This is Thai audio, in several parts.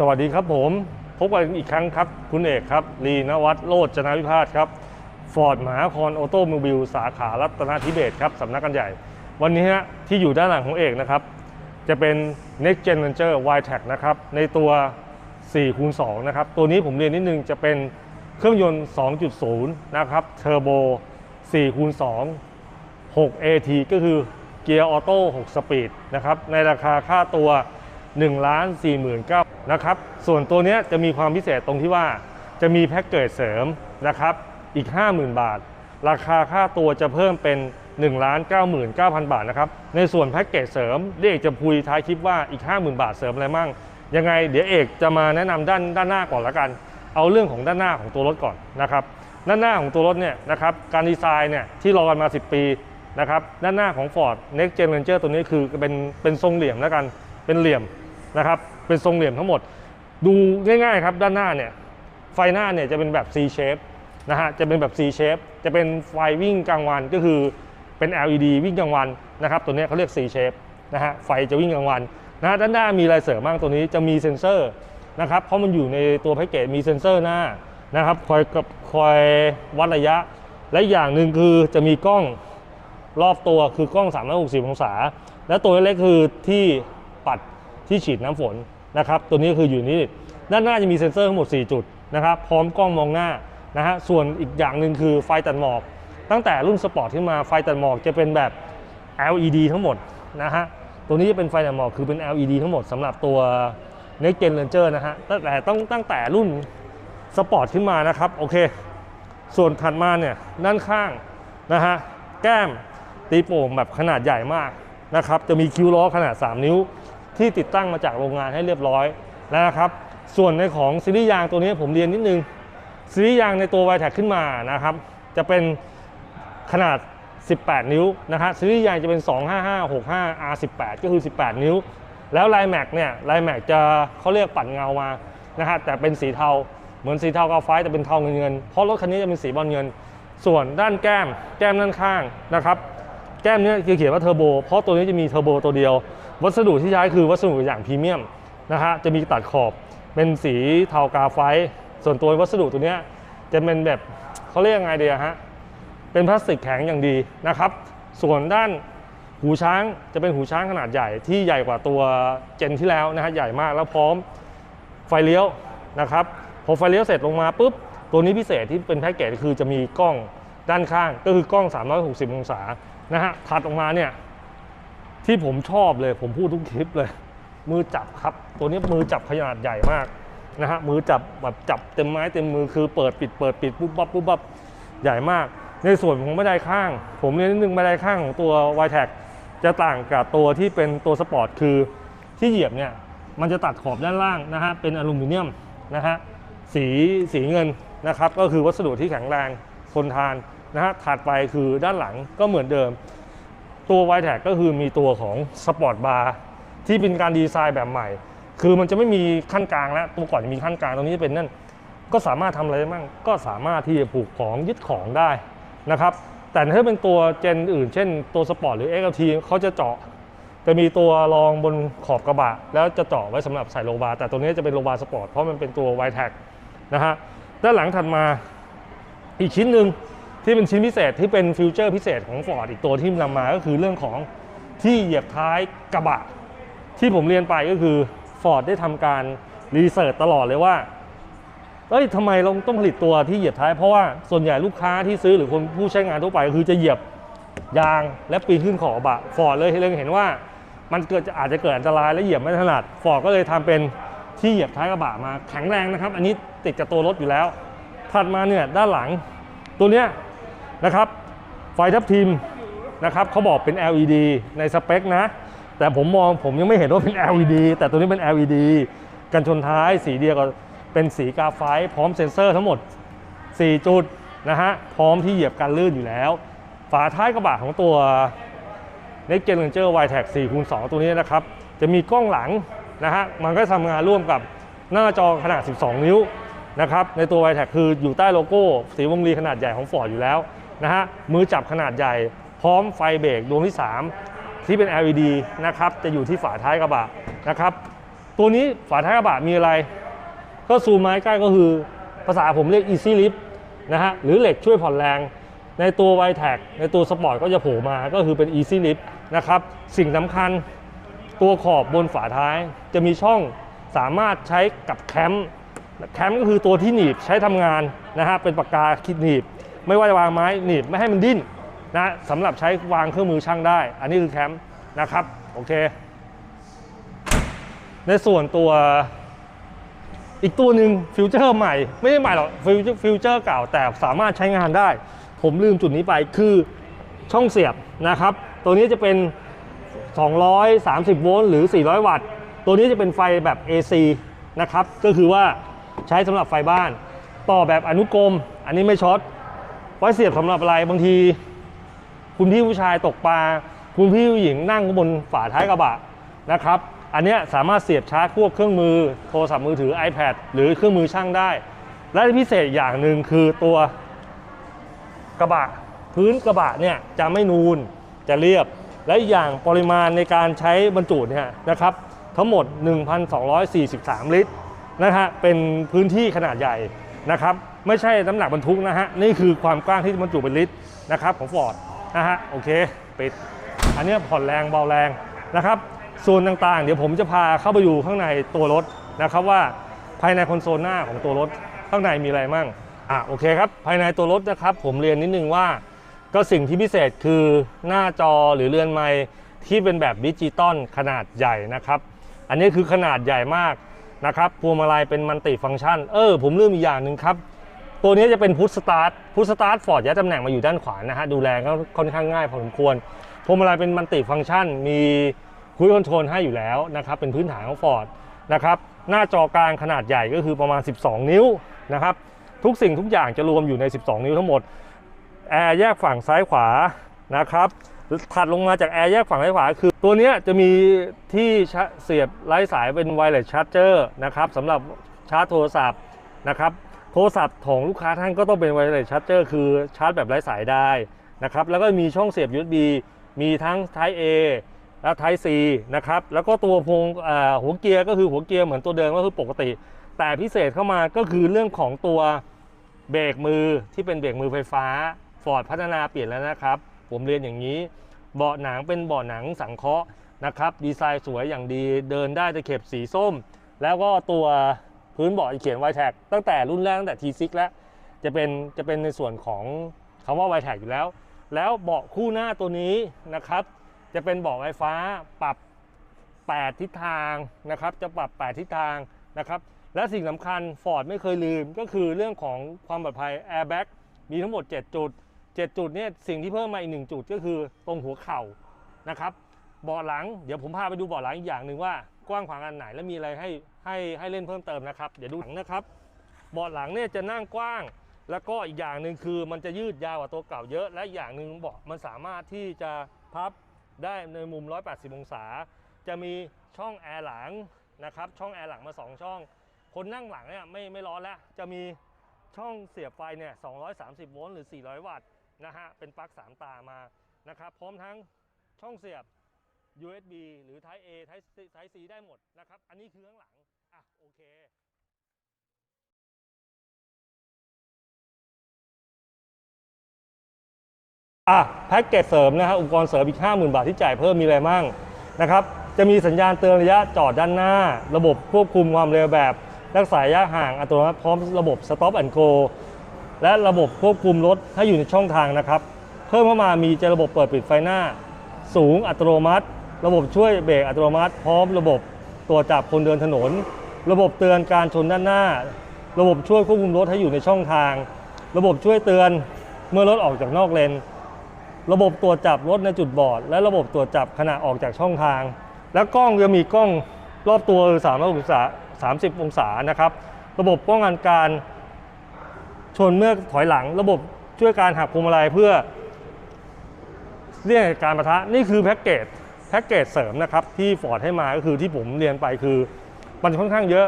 สวัสดีครับผมพบกันอีกครั้งครับ คุณเอกครับลีนวัฒน์โรจนาวิพาทครับฟอร์ดมหาคอนออโตโมบิลสาขารัตนทิเบศครับสำนักกันใหญ่ วันนี้ฮะที่อยู่ด้านหลังของเอกนะครับ จะเป็น Next Gen Venture y t e c นะครับในตัว 4 คูณ2นะครับ ตัวนี้ผมเรียนนิดนึงจะเป็นเครื่องยนต์ 2.0 นะครับเทอร์โบ4คูณ2 6 AT ก็คือเกียร์ออโต้6สปีดนะครับในราคาค่าตัว 1 ล้าน49,000นะครับ ส่วนตัวนี้จะมีความพิเศษตรงที่ว่าจะมีแพ็กเกจเสริมนะครับอีก 50,000 บาท ราคาค่าตัวจะเพิ่มเป็น1ล้าน99,000 บาทนะครับ ในส่วนแพ็กเกจเสริมเดี๋ยวเอกจะพูดท้ายคลิปว่าอีก 50,000 บาทเสริมอะไรมั่ง ยังไงเดี๋ยวเอกจะมาแนะนำด้านด้านหน้าก่อนละกัน เอาเรื่องของด้านหน้าของตัวรถก่อนนะครับ ด้านหน้าของตัวรถเนี่ยนะครับการดีไซน์เนี่ยที่รอกันมา 10 ปีนะครับด้านหน้าของ Ford Next Gen Ranger ตัวนี้คือเป็นเป็นทรงเหลี่ยมแล้วกันเป็นเหลี่ยม นะครับ เป็นทรงเหลี่ยมทั้งหมด ดูง่ายๆครับด้านหน้าเนี่ย ไฟหน้าเนี่ยจะเป็นแบบ C shape นะฮะ จะเป็นแบบ C shape จะเป็นไฟวิ่งกลางวันก็คือเป็น LED วิ่งกลางวันนะครับ ตัวนี้เขาเรียก C shape นะฮะ ไฟจะวิ่งกลางวันนะฮะด้านหน้ามีอะไรเสริมบ้างตัวนี้จะมีเซ็นเซอร์นะครับ เพราะมันอยู่ในตัวแพ็กเกจมีเซ็นเซอร์หน้านะครับ คอยกับคอยวัดระยะ และอย่างหนึ่งคือจะมีกล้องรอบตัวคือกล้อง 360 องศา และตัวเล็กคือที่ปัด ที่ฉีดน้ำฝนนะครับ ตัวนี้คืออยู่นี่ด้านหน้าจะมีเซ็นเซอร์ทั้งหมด 4 จุดนะครับพร้อมกล้องมองหน้านะฮะส่วนอีกอย่างหนึ่งคือไฟตัดหมอก ตั้งแต่รุ่นสปอร์ตขึ้นมาไฟตัดหมอกจะเป็นแบบ LED ทั้งหมดนะฮะตัวนี้จะเป็นไฟตัดหมอกคือเป็น LED ทั้งหมดสำหรับตัว Next Gen Ranger นะฮะตั้งแต่ต้องตั้งแต่รุ่นสปอร์ตขึ้นมานะครับโอเค ส่วนถัดมาเนี่ยด้านข้างนะฮะแก้มตีโป่งแบบขนาดใหญ่มากนะครับจะมีคิ้วล้อขนาด 3 นิ้ว ที่ติดตั้งมาจากโรงงานให้เรียบร้อยแล้วนะครับ ส่วนในของซีรีส์ยางตัวนี้ผมเรียนนิดนึงซีรีส์ยางในตัว y t e c ขึ้นมานะครับจะเป็นขนาด 18 นิ้วนะฮะซีรีส์ยางจะเป็น 25565 R18 ก็คือ 18 นิ้ว แล้วลายแม็กเนี่ยลายแม็กจะเขาเรียกปัดเงามานะฮะแต่เป็นสีเทาเหมือนสีเทากาไฟแต่เป็นเทาเงินเงินเพราะรถคันนี้จะเป็นสีบอลเงิน ส่วนด้านแก้มแก้มด้านข้างนะครับ แก้มเนี้คือเขียนว่าเทอร์โบเพราะตัวนี้จะมีเทอร์โบตัวเดียว วัสดุที่ใช้คือวัสดุอย่างพรีเมียมนะฮะจะมีตัดขอบเป็นสีเทากาไฟต์ส่วนตัววัสดุตัวเนี้ยจะเป็นแบบเขาเรียกยังไงเดีอะฮะเป็นพลาสติกแข็งอย่างดีนะครับ ส่วนด้านหูช้างจะเป็นหูช้างขนาดใหญ่ที่ใหญ่กว่าตัวเจนที่แล้วนะฮะใหญ่มากแล้วพร้อมไฟเลี้ยวนะครับพอไฟเลี้ยวเสร็จลงมาปุ๊บตัวนี้พิเศษที่เป็นแพ็กเกจคือจะมีกล้องด้านข้างก็คือกล้อง 360 องศานะฮะถัดออกมาเนี่ย ที่ผมชอบเลยผมพูดทุกคลิปเลย มือจับครับ ตัวนี้มือจับขนาดใหญ่มากนะฮะมือจับแบบจับเต็มไม้เต็มมือคือเปิดปิดเปิดปิดปุ๊บปั๊บปุ๊บปั๊บใหญ่มาก ในส่วนของบันไดข้าง ผมเรียนนิดนึงบันไดข้างของตัว y t e c จะต่างกับตัวที่เป็นตัวสปอร์ตคือที่เหยียบเนี่ยมันจะตัดขอบด้านล่างนะฮะเป็นอลูมิเนียมนะฮะสีสีเงินนะครับก็คือวัสดุที่แข็งแรงทนทานนะฮะถัดไปคือด้านหลังก็เหมือนเดิม ตัว y t e c ก็คือมีตัวของสปอร์ตบาร์ที่เป็นการดีไซน์แบบใหม่ คือมันจะไม่มีขั้นกลางแล้วตัวก่อนจะมีขั้นกลางตรงนี้จะเป็นนั่น ก็สามารถทำอะไรได้บ้างก็สามารถที่จะผูกของยึดของได้นะครับ แต่ถ้าเป็นตัวเจนอื่น เช่นตัวสปอร์ตหรือ XLT เขาจะเจาะ จะมีตัวรองบนขอบกระบะ แล้วจะเจาะไว้สำหรับใส่โลบาร์แต่ตัวนี้จะเป็นโลบาร์สปอร์ตเพราะมันเป็นตัว y t e c นะฮะด้านหลังถัดมาอีกชิ้นหนึ่ง ที่เป็นชิ้นพิเศษที่เป็นฟิวเจอร์พิเศษของ Ford อีกตัวที่นำมาก็คือเรื่องของที่เหยียบท้ายกระบะ ที่ผมเรียนไปก็คือ Ford ได้ทำการรีเสิร์ชตลอดเลยว่าเอ้ยทำไมเราต้องผลิตตัวที่เหยียบท้าย เพราะว่าส่วนใหญ่ลูกค้าที่ซื้อหรือคนผู้ใช้งานทั่วไปคือจะเหยียบยางและปีนขึ้นขอบอะฟอร์ดเลยเล็งเห็นว่ามันเกิดอาจจะเกิดอันตรายและเหยียบไม่ถนัดฟอร์ดก็เลยทำเป็นที่เหยียบท้ายกระบะมาแข็งแรงนะครับ อันนี้ติดกับตัวรถอยู่แล้ว ถัดมาเนี่ยด้านหลัง ตัวเนี้ย นะครับ ไฟทับทิมนะครับเขาบอกเป็น LED ในสเปคนะ แต่ผมมองผมยังไม่เห็นว่าเป็น LED แต่ตัวนี้เป็น LED กันชนท้ายสีเดียวกับเป็นสีกาไฟพร้อมเซ็นเซอร์ทั้งหมด 4 จุดนะฮะพร้อมที่เหยียบกันลื่นอยู่แล้ว ฝาท้ายกระบะของตัว Next Gen Ranger y t e c 4คูณ2ตัวนี้นะครับ จะมีกล้องหลังนะฮะมันก็ทำงานร่วมกับหน้าจอขนาด 12 นิ้วนะครับในตัว y t e c คืออยู่ใต้โลโก้ สีวงรีขนาดใหญ่ของ Ford อยู่แล้ว นะฮะมือจับขนาดใหญ่ พร้อมไฟเบรกดวงที่ 3 ที่เป็น LED นะครับจะอยู่ที่ฝาท้ายกระบะนะครับ ตัวนี้ฝาท้ายกระบะมีอะไร ก็ซูมมาใกล้ก็คือภาษาผมเรียก Easy Lift นะฮะหรือเหล็กช่วยผ่อนแรง ในตัว y t แท็ในตัวสปอร์ตก็จะโผล่มาก็คือเป็น Easy Lift นะครับสิ่งสำคัญตัวขอบบนฝาท้ายจะมีช่องสามารถใช้กับแคมป์แคมป์ก็คือตัวที่หนีบใช้ทำงานนะฮะเป็นปากกาคิดหนีบ ไม่ว่าจะวางไม้หนีบไม่ให้มันดิ้นนะสำหรับใช้วางเครื่องมือช่างได้ อันนี้คือแคมป์นะครับโอเค ในส่วนตัวอีกตัวหนึ่งฟิวเจอร์ใหม่ ไม่ได้ใหม่หรอกฟิวเจอร์ฟิวเจอร์เก่าแต่สามารถใช้งานได้ ผมลืมจุดนี้ไปคือช่องเสียบนะครับ ตัวนี้จะเป็น 230 โวลต์หรือ 400 วัตต์ ตัวนี้จะเป็นไฟแบบ AC นะครับ ก็คือว่าใช้สำหรับไฟบ้าน ต่อแบบอนุกรม อันนี้ไม่ช็อต ว้เสียบสำหรับอะไรบางที คุณพี่ผู้ชายตกปลา คุณพี่ผู้หญิงนั่งบนฝาท้ายกระบะนะครับ อันนี้สามารถเสียบชาร์จพวกเครื่องมือโทรศัพท์มือถือ iPad หรือเครื่องมือช่างได้ และพิเศษอย่างหนึ่งคือตัวกระบะพื้นกระบะเนี่ยจะไม่นูนจะเรียบ และอีกอย่างปริมาณในการใช้บรรจุเนี่ยนะครับทั้งหมด 1,243 ลิตรนะฮะเป็นพื้นที่ขนาดใหญ่นะครับ ไม่ใช่น้ำหนักบรรทุกนะฮะ นี่คือความกว้างที่บรรจุเป็นลิตรนะครับของฟอร์ดนะฮะ โอเค ปิด อันนี้ผ่อนแรงเบาแรงนะครับ ส่วนต่างๆ เดี๋ยวผมจะพาเข้าไปดูข้างในตัวรถนะครับว่าภายในคอนโซลหน้าของตัวรถข้างในมีอะไรมั่ง อะโอเคครับ ภายในตัวรถนะครับผมเรียนนิดนึงว่า ก็สิ่งที่พิเศษคือหน้าจอหรือเรือนไม้ที่เป็นแบบดิจิตอลขนาดใหญ่นะครับ อันนี้คือขนาดใหญ่มากนะครับพวงมาลัยเป็นมัลติฟังก์ชัน เออผมลืมอีกอย่างหนึ่งครับ ตัวนี้จะเป็นพุทสตาร์ทพุทสตาร์ทฟอร์ดย้ายตำแหน่งมาอยู่ด้านขวานะฮะดูแลก็ค่อนข้างง่ายพอสมควรพวงมาลัยเป็นมัลติฟังก์ชัน มีคุยคอนโทรลให้อยู่แล้วนะครับเป็นพื้นฐานของฟอร์ดนะครับหน้าจอกลางขนาดใหญ่ก็คือประมาณ 12 นิ้วนะครับทุกสิ่งทุกอย่างจะรวมอยู่ใน 12 นิ้วทั้งหมดแอร์แยกฝั่งซ้ายขวานะครับถัดลงมาจากแอร์แยกฝั่งซ้ายขวาคือ ตัวนี้จะมีที่เสียบไร้สายเป็นไวเลสชาร์จเจอร์นะครับสำหรับชาร์จโทรศัพท์นะครับ โทรศัพท์ของลูกค้าท่านก็ต้องเป็นไวเลสชาร์จเจอร์คือชาร์จแบบไร้สายได้นะครับแล้วก็มีช่องเสียบ USB มีทั้ง Type A และ Type C นะครับแล้วก็ตัวพวงหัวเกียร์ก็คือหัวเกียร์เหมือนตัวเดิมก็คือปกติ แต่พิเศษเข้ามาก็คือเรื่องของตัวเบรกมือที่เป็นเบรกมือไฟฟ้าฟอร์ดพัฒนาเปลี่ยนแล้วนะครับ ผมเรียนอย่างนี้ เบาะหนังเป็นเบาะหนังสังเคราะห์นะครับ ดีไซน์สวยอย่างดีเดินได้ตะเข็บสีส้ม แล้วก็ตัว พื้นเบาะเขียนไวแท็กตั้งแต่รุ่นแรกตั้งแต่ T6 แล้ว จะเป็นจะเป็นในส่วนของคำว่าไวแท็กอยู่แล้ว แล้วเบาะคู่หน้าตัวนี้นะครับ จะเป็นเบาะไฟฟ้าปรับ 8 ทิศทางนะครับ จะปรับ 8 ทิศทางนะครับ และสิ่งสำคัญ Ford ไม่เคยลืมก็คือเรื่องของความปลอดภัย Airbag มีทั้งหมด 7 จุด 7 จุดเนี่ยสิ่งที่เพิ่มมาอีก 1 จุดก็คือตรงหัวเข่านะครับเบาะหลัง เดี๋ยวผมพาไปดูเบาะหลังอีกอย่างหนึ่งว่ากว้างขวางอันไหนและมีอะไรให้ ให้ให้เล่นเพิ่มเติมนะครับ เดี๋ยวดูหลังนะครับเบาะหลังเนี่ยจะนั่งกว้าง แล้วก็อีกอย่างหนึ่งคือมันจะยืดยาวกว่าตัวเก่าเยอะ และอย่างหนึ่งเบาะมันสามารถที่จะพับได้ในมุม 180 องศา จะมีช่องแอร์หลังนะครับ ช่องแอร์หลังมา 2 ช่อง คนนั่งหลังเนี่ยไม่ไม่ร้อนแล้ว จะมีช่องเสียบไฟเนี่ย 230 โวลต์หรือ 400 วัตต์นะฮะ เป็นปลั๊ก 3 ตามานะครับ พร้อมทั้งช่องเสียบ USB หรือ Type A Type Type C ได้หมดนะครับ อันนี้คือข้างหลัง อะโอเคอะแพ็กเกจเสริมนะฮะอุปกรณ์เสริมอีก 50,000 บาทที่จ่ายเพิ่มมีอะไรมั่งนะครับจะมีสัญญาณเตือนระยะจอดด้านหน้า ระบบควบคุมความเร็วแบบ รักษาระยะห่างอัตโนมัติพร้อมระบบ Stop and Go และระบบควบคุมรถให้อยู่ในช่องทางนะครับ เพิ่มเข้ามามีจะระบบเปิดปิดไฟหน้า สูงอัตโนมัติ ระบบช่วยเบรกอัตโนมัติ พร้อมระบบตรวจับคนเดินถนน ระบบเตือนการชนด้านหน้า ระบบช่วยควบคุมรถให้อยู่ในช่องทาง ระบบช่วยเตือนเมื่อรถออกจากนอกเลน ระบบตรวจจับรถในจุดบอด และระบบตรวจจับขณะออกจากช่องทาง และกล้องจะมีกล้องรอบตัว360องศา30 องศานะครับ ระบบป้องกันการชนเมื่อถอยหลัง ระบบช่วยการหักพวงมาลัยเพื่อเลี่ยงการประทะนี่คือแพ็กเกจแพ็กเกจเสริมนะครับที่ฟอร์ดให้มาก็คือที่ผมเรียนไปคือ มันค่อนข้างเยอะ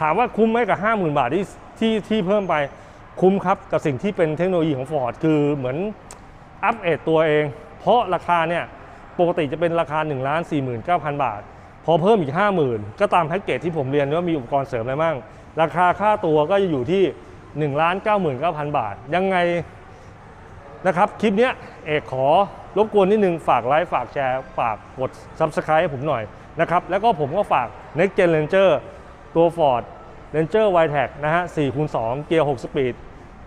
ถามว่าคุ้มไหมกับ 50,000 บาทที่ที่ที่เพิ่มไปคุ้มครับกับสิ่งที่เป็นเทคโนโลยีของ Ford คือเหมือนอัปเอตตัวเอง เพราะราคาเนี่ยปกติจะเป็นราคา1 4 9 0 0 0 บาท พอเพิ่มอีก 50,000 ก็ตามแพ็กเกจที่ผมเรียนว่ามีอุปกรณ์เสริมอะไรบ้างราคาค่าตัวก็จะอยู่ที่1นึ่งล้านเก้าหมื่นเก้าพันบาท ยังไงนะครับ คลิปนี้เอกขอรบกวนนิดนึง ฝากไลค์ ฝากแชร์ ฝากกด Subscribe ให้ผมหน่อยนะครับ แล้วก็ผมก็ฝาก Next Gen Ranger ตัว Ford Ranger w i t e c นะฮะ4คูณ2เกียร์ 6 สปีด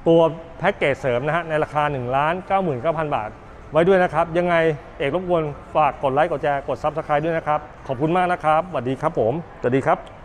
ตัวแพ็กเกจเสริมนะฮะในราคา1ล้าน99,000 บาท ไว้ด้วยนะครับ ยังไงเอกรบกวนฝากกดไลค์ กดแชร์ กด Subscribe ด้วยนะครับ ขอบคุณมากนะครับสวัสดีครับผมสวัสดีครับ